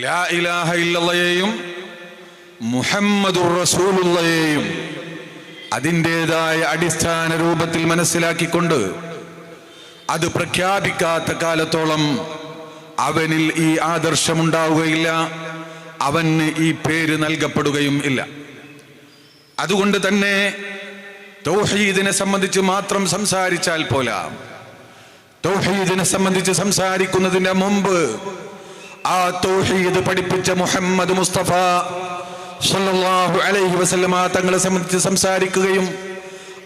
ലാ ഇലാഹ റസൂലുള്ളയെയും അതിന്റെതായ അടിസ്ഥാന രൂപത്തിൽ മനസ്സിലാക്കിക്കൊണ്ട് അത് പ്രഖ്യാപിക്കാത്ത കാലത്തോളം അവനിൽ ഈ ആദർശമുണ്ടാവുകയില്ല അവന് ഈ പേര് നൽകപ്പെടുകയും ഇല്ല. അതുകൊണ്ട് തന്നെ തൗഹീദിനെ സംബന്ധിച്ച് മാത്രം സംസാരിച്ചാൽ പോലാ. തൗഹീദിനെ സംബന്ധിച്ച് സംസാരിക്കുന്നതിന്റെ മുമ്പ് ആ തൗഹീദ് പഠിപ്പിച്ച മുഹമ്മദ് മുസ്തഫ സല്ലല്ലാഹു അലൈഹി വസല്ലമ തങ്ങളെ സംബന്ധിച്ച് സംസാരിക്കുകയും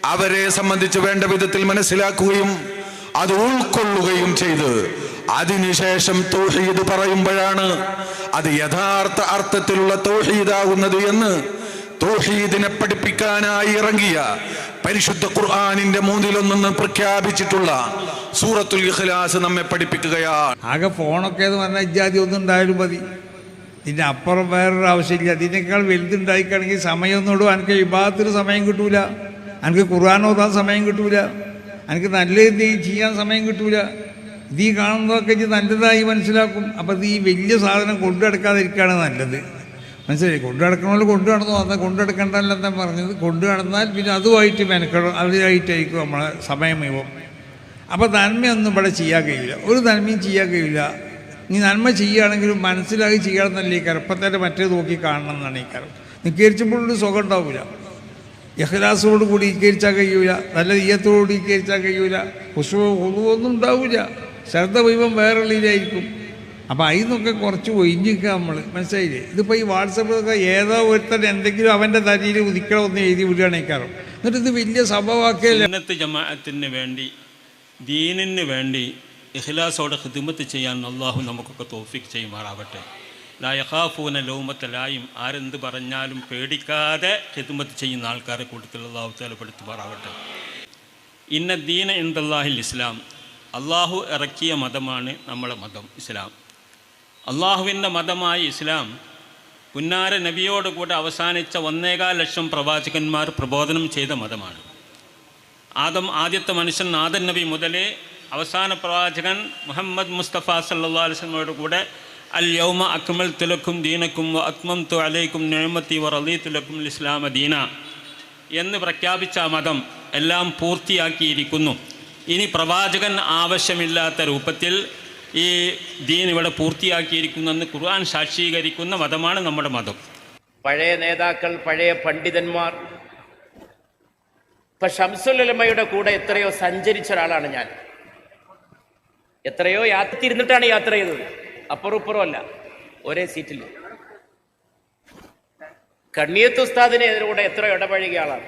അവരെ സംബന്ധിച്ച് വേണ്ട വിധത്തിൽ മനസ്സിലാക്കുകയും അത് ഉൾക്കൊള്ളുകയും ചെയ്ത് അതിനുശേഷം തൗഹീദ് പറയുമ്പോഴാണ് അത് യഥാർത്ഥ അർത്ഥത്തിലുള്ള തൗഹീദാകുന്നത് എന്ന് തൗഹീദിനെ പഠിപ്പിക്കാനായി ഇറങ്ങിയ പരിശുദ്ധ ഖുർആാനിന്റെ മൂന്നിലൊന്നെന്ന് പ്രഖ്യാപിച്ചിട്ടുള്ള സൂറത്തുൽ ഇഖ്ലാസ് നമ്മെ പഠിപ്പിക്കുകയാണ്. ആകെ ഫോണൊക്കെ എന്ന് പറഞ്ഞാൽ ഇജാതി ഒന്നും ഉണ്ടായാലും മതി. ഇതിന്റെ അപ്പുറം വേറൊരു ആവശ്യമില്ല. ഇതിനേക്കാൾ വലുതുണ്ടായിക്കാണെങ്കിൽ സമയമൊന്നും ഇടും. എനിക്ക് വിഭാഗത്തിന് സമയം കിട്ടൂല. എനിക്ക് ഖുർആൻ ഓതാൻ സമയം കിട്ടൂല. എനിക്ക് നല്ല എന്തെങ്കിലും ചെയ്യാൻ സമയം കിട്ടൂല. ഇത് ഈ കാണുന്നതൊക്കെ ഇത് നല്ലതായി മനസ്സിലാക്കും. അപ്പോൾ ഇത് ഈ വലിയ സാധനം കൊണ്ടു നടക്കാതിരിക്കുകയാണ് നല്ലത്. മനസ്സിലായി? കൊണ്ടു നടക്കണമല്ലോ കൊണ്ടു നടന്നു. വന്നാൽ കൊണ്ടു പറഞ്ഞത്? കൊണ്ടു നടന്നാൽ പിന്നെ അതുമായിട്ട് മെനക്കെടും അതിലായിട്ടായിരിക്കും നമ്മളെ സമയം മുഴുവൻ. അപ്പോൾ നന്മയൊന്നും ഇവിടെ ചെയ്യാൻ കഴിയില്ല. ഒരു നന്മയും ചെയ്യാൻ കഴിയില്ല. നീ നന്മ ചെയ്യുകയാണെങ്കിലും മനസ്സിലാക്കി ചെയ്യണമെന്നല്ലേ ഈ കാര്യം. ഇപ്പം തന്നെ മറ്റേ നോക്കി കാണണം എന്നാണ് ഈ കാര്യം. നിക്കേരിച്ചപ്പോഴൊരു സുഖം ഉണ്ടാവില്ല. യഹ്ലാസോട് കൂടി ഇക്കരിച്ചാൽ കഴിയൂല. നല്ല ഈയത്തോട് ഇക്കരിച്ചാൽ കഴിയൂല. കുശോ ഒന്നും ഉണ്ടാവില്ല. ശ്രദ്ധ വൈവം വേറെ ഉള്ളിലായിരിക്കും. അപ്പോൾ അതിൽ നിന്നൊക്കെ കുറച്ച് ഒഴിഞ്ഞിക്കുക നമ്മൾ മനസ്സിലായില്ലേ? ഇതിപ്പോൾ ഈ വാട്സപ്പിലൊക്കെ ഏതോ ഒരുത്തൻ എന്തെങ്കിലും അവന്റെ തരിയിൽ ഉദിക്കണമെന്ന് എഴുതി വിടുകയാണ് ഈ എന്നിട്ട് ഇത് വലിയ സംഭവമാക്കിയല്ല ഇന്നത്തെ ജമാഅത്തിന് വേണ്ടി ദീനിന് വേണ്ടി ഇഖ്ലാസോടെ ഹിദ്മത്ത് ചെയ്യാൻ അള്ളാഹു നമുക്കൊക്കെ തോഫിക്ക് ചെയ്യുമാറാവട്ടെ. ലായഹാഫൂന ലൗമത്തലായും ആരെന്ത് പറഞ്ഞാലും പേടിക്കാതെ ഹിദ്മത്ത് ചെയ്യുന്ന ആൾക്കാരെ കൂട്ടത്തിൽ അള്ളാഹു തലപ്പെടുത്തുമാറാവട്ടെ ഇന്ന ദീന എന്തല്ലാഹിൽ ഇസ്ലാം അള്ളാഹു ഇറക്കിയ മതമാണ് നമ്മളെ മതം ഇസ്ലാം. അള്ളാഹുവിന്റെ മതമായ ഇസ്ലാം പുന്നാര നബിയോട് കൂടെ അവസാനിച്ച ഒന്നേകാൽ ലക്ഷം പ്രവാചകന്മാർ പ്രബോധനം ചെയ്ത മതമാണ്. ആദം ആദ്യത്തെ മനുഷ്യൻ ആദൻ നബി മുതലേ അവസാന പ്രവാചകൻ മുഹമ്മദ് മുസ്തഫ സല്ലാ കൂടെ അൽ യൗമ അക്മൽ തുലക്കും ദീനക്കും അക്മം തു അലൈക്കും നഴമത്തി വ റലീ തുലക്കും ഇസ്ലാമ ദീന എന്ന് പ്രഖ്യാപിച്ച മതം എല്ലാം പൂർത്തിയാക്കിയിരിക്കുന്നു. ഇനി പ്രവാചകൻ ആവശ്യമില്ലാത്ത രൂപത്തിൽ ഈ ദീൻ ഇവിടെ പൂർത്തിയാക്കിയിരിക്കുന്നെന്ന് ഖുർആൻ സാക്ഷീകരിക്കുന്ന മതമാണ് നമ്മുടെ മതം. പഴയ നേതാക്കൾ പഴയ പണ്ഡിതന്മാർ. ഇപ്പൊ ഷംസുലമയുടെ കൂടെ എത്രയോ സഞ്ചരിച്ച ഒരാളാണ് ഞാൻ. എത്രയോ യാത്ര ഇരുന്നിട്ടാണ് യാത്ര ചെയ്തത്. അപ്പുറം ഇപ്പുറം അല്ല ഒരേ സീറ്റിൽ കണ്ണിയത്ത് ഉസ്താദിനെ ഇതിലൂടെ എത്രയോ ഇടപഴകിയ ആളാണ്.